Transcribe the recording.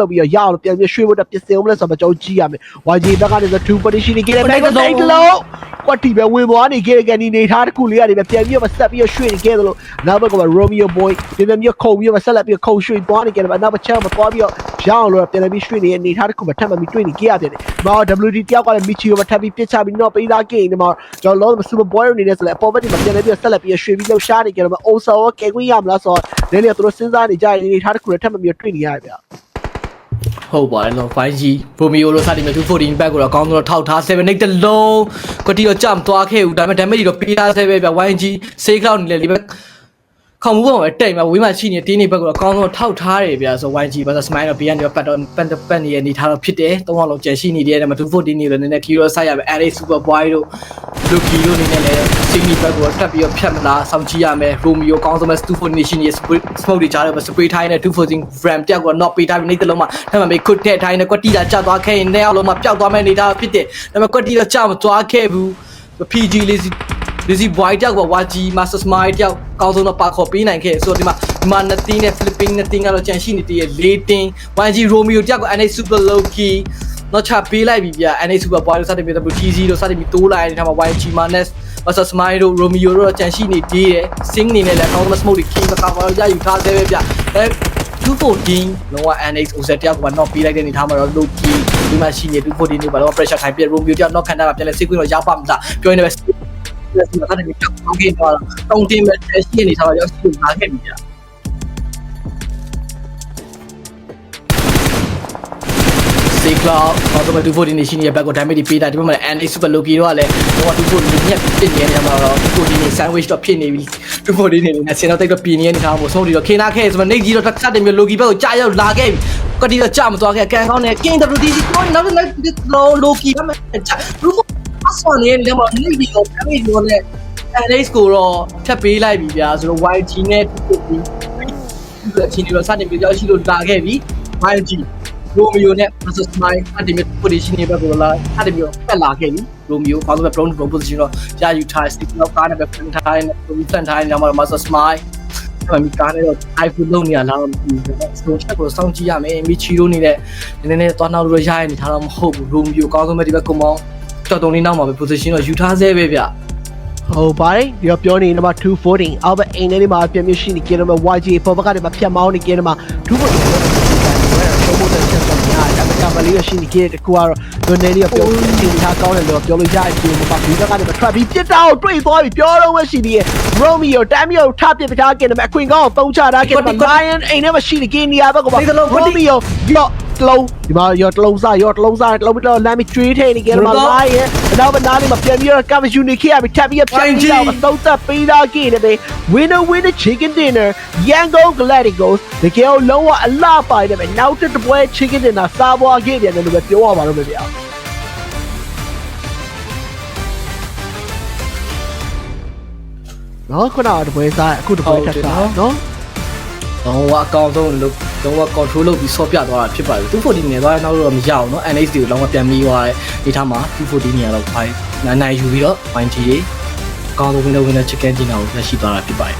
လောက်ပြီးတော့ရအောင်လို့ပြန်ပြီးရွှေ့ဖို့တက်ပြင်ဆင်အောင်လဲဆိုတော့ကျွန်တော်ကြည့်ရမယ် YG ဘက်ကနေဆို2 position ကြီးခဲ့တဲ့ဘက်ကစိတ်လုံးကွက်တီပဲဝင်သွားနေခဲ့တဲ့ကန်ဒီနေထားတစ်ခုလေးကနေပဲပြန်ပြီးတော့ဆက်ပြီးတော့ရွှေ့နေခဲ့သလိုနောက်ဘက်ကမှ Romeo boy ပြန်ပြန်ပြီးတော့ခုံပြီးတော့ဆက်လက်ပြီးတော့ခုံရွှေ့သွားနေခဲ့တယ်ဗျနောက်တစ်ချက်မှသွားပြီးတော့ရအောင်လို့ပြန်ပြီးရွှေ့နေတဲ့နေထားတစ်ခုမှထပ်မှပြီးတွေ့နေခဲ့ရတယ်ဒီမှာ WD တယောက်ကလည်း Michio မှာထပ်ပြီးပြစ်ချပြီးတော့ပေးသားခဲ့နေမှာကျွန်တော်လုံး Super Boy နေနေဆိုလဲအပေါ်ဘက်ဒီမှာပြန်ပြီးတော့ဆက်လက်ပြီးရွှေ့ပြီးလှရှားနေကြတယ်မှာ Osa ရောကဲခွင့်ရမလားဆိုတော့လည်းလည်းသူတို့စဉ်းစားနေကြတဲ့နေထားတစ်ခုလည်းထပ်မှပြီးတွေ့နေရတယ်ဗျ ဟုတ်ပါတယ်နော် 5G ဘရိုမီယိုလို့စတင်မြ214 back ကိုတော့အကောင်းဆုံးတော့ထောက်ထား7 8တလုံးကတိတော့ကြမသွားခဲ့ဘူးဒါပေမဲ့ damage တွေတော့ပေးထားဆဲပဲဗျ 1G 6 cloud နေလေဒီဘက်ခေါင်းမူပေါ်မှာတိတ်မှာဝေးမှာရှိနေတင်းနေဘက်ကတော့အကောင်းဆုံးထောက်ထားတယ်ဗျဆို 1G ဘာသာ smile တော့ဘေးကနေပတ်တော့ပတ်ပတ်နေရနေထားတော့ဖြစ်တယ်သုံးအောင်လုံးကျန်ရှိနေတယ်ဒါပေမဲ့214နေလို့နည်းနည်း hero ဆိုင်ရပဲ array super boy တို့ lucky တို့နေနဲ့လည်း semi back ကိုတက်ပြီးတော့ဖြတ်မလားစောင့်ကြည့်ရမယ် romeo ကောင်းဆုံးပဲ214 nation ရဲ့ smoke တွေကြားတယ်ပဲ spray ထိုင်းနဲ့214 frame တက်ကို knock ပေးထားပြီးနေတလုံးမှာထပ်မမေခွတ်တဲ့ထိုင်းနဲ့ကွက်တီတာကျသွားခဲ့ရင်လည်းအောင်လုံးမှာပျောက်သွားမဲ့နေတာဖြစ်တယ်ဒါပေမဲ့ကွက်တီတော့ကျမသွားခဲ့ဘူး PG lazy lazy boy တောက်က YG master smile တောက်ကောင်းဆုံးတော့ပါခေါ်ပေးနိုင်ခဲ့ဆိုတော့ဒီမှာဒီမှာနှစ်တင်းနဲ့ flipping နှစ်တင်းကတော့ကြံရှိနေတည်းလေးတင်း YG romeo တောက်က NA super low key တော့ချပေးလိုက်ပြီဗျ NA Super Boy တို့စတင်ပြီးတော့ GG တို့စတင်ပြီးတိုးလာတဲ့နေရာမှာ YG Manes versus Smile တို့ Romeo တို့ကြံရှိနေသေးတယ် Sing နေနဲ့လည်း Normal Smoke တွေခင်းမကောင်းတော့ရယူထားသေးပဲဗျအဲ214လုံးဝ NX OZ တယောက်ကတော့ knock ပေးလိုက်တဲ့အနေထားမှာတော့ low key ဒီမှာရှိနေ214နေပါတော့ pressure ထိုင်ပြ Romeo တယောက် knock ခံတာပြန်လဲ sequence တော့ရောက်ပါမလားပြောနေတယ်ပဲ sequence ကတော့တောင်းတင်မဲ့ရှိနေထားတော့ရောက်ရှိလာခဲ့ပြီဗျာ 12 October 240နေရှိနေတဲ့ဘက်ကို damage တွေပေးတာဒီဘက်မှာ NA Super Loki တော့လည်းဘော240နေမြက်ပြစ်နေတဲ့နေရာမှာတော့240နေ sandwich တော့ဖြစ်နေပြီ240နေနဲ့ဆင်တော့တိတ်တော့ပြင်းနေတဲ့နေရာမှာဆုံးပြီးတော့ခင်းလာခဲ့ဆိုတော့ Nate ကြီးတော့တစ်ခါတည်းမျိုး Loki ဘက်ကိုကြာရောက်လာခဲ့ပြီကတိတော့ကြာမသွားခဲ့ကန်ကောင်းနဲ့ King WDC ကိုနောက်နောက် Loki ဘက်မှာကြာဘူးအဆောင်းနေတဲ့နေရာမှာ Nate ကြီးတော့ damage တော့နဲ့ NA ကိုတော့ဖြတ်ပေးလိုက်ပြီဗျာဆိုတော့ YG နဲ့240ဒီအချင်းတွေတော့စတင်ပြီးကြောက်ရှိလို့လာခဲ့ပြီ YG Romeo နဲ့ Versus Smile အတင်မျိုး position တွေဘက်ကိုလာအတင်မျိုးဖက်လာခဲ့ပြီ Romeo ဘာလို့ပဲ prone to position တော့ရာယူထား stick တော့ကားနဲ့ပဲဖန်ထားတယ်ပြီးဖန်ထားတယ်ညမှာ Versus Smile အဲ့မှာကားနဲ့တော့ iPhone လုံးနေရလားမသိဘူးဆိုချက်ကိုစောင့်ကြည့်ရမယ်မီချီရိုနေတဲ့နည်းနည်းသွားနောက်လို့ရရနေထားတော့မဟုတ်ဘူး Romeo ကောင်းဆုံးပဲဒီဘက်ကုမောင်းတော်တော်လေးနောက်မှာပဲ position တော့ယူထားဆဲပဲဗျဟုတ်ပါတယ်ဒီတော့ပြောနေနံပါတ်214အောက်ဘက်အိမ်ထဲလေးမှာပြန်ပြရှိနေကြတယ်မှာ YG ပေါ်ဘက်ကနေမှဖြတ်မောင်းနေကြတယ်မှာ214ရှုံးဖို့တဲ့ချက်ဆောင်ညာဒါပေမဲ့ကမ လေးရရှိနေကြတဲ့တကူကတော့ဒိုနယ်လေးကပြောအချိန်ထားကောင်းတယ်လို့ပြောလို့ရတယ်ဒီမှာဒီဘက်ကနေမှ trap ပြီးပြစ်တာကိုတွေ့သွားပြီပြောတော့မရှိသေးရဲ့ Romeo တမ်းမျိုးထပ်ပြစ်ထားကြတယ်မှာအခွင့်ကောင်းသုံးချထားကြတယ်မှာ Lion အိမ်ထဲမှာရှိနေကြနေရဘက်ကပါ Romeo ရော တလုံးဒီမှာရောတလုံးစားရောတလုံးစားတလုံးပြီးတော့လမ်းမကျွေးထိနေကြတယ်မှာ Lion နောက်မနားလေးမှာပြန်ပြီးတော့ cover unit ခရပြီးထပ်ပြီးပြန်ပြီးတော့သုံးသက်ပေးသားကြည့်နေတယ် winner winner chicken dinner Yango Galacticos တကယ်လုံးဝအလှပါတယ်ပဲနောက်တစ်ပွဲ chicken dinner စားပွားခဲ့တယ်လို့ပဲပြောရပါတော့မယ်ဗျာနော်ခုနကတပွဲစားအခုတပွဲထပ်စားနော်တော့အကောင်ဆုံးလို့ တော့ control လုပ်ပြီးဆော့ပြသွားတာဖြစ်ပါတယ်240နေသွားနောက်တော့မရအောင်เนาะ NX တွေကိုလောကပြန်ပြီးသွားတယ်ဒီထားမှာ240နေရတော့ဖိုင်နိုင်နိုင်ယူပြီးတော့ YG အကောင်ဆုံး winner winner chicken dinner ကိုရရှိသွားတာဖြစ်ပါတယ်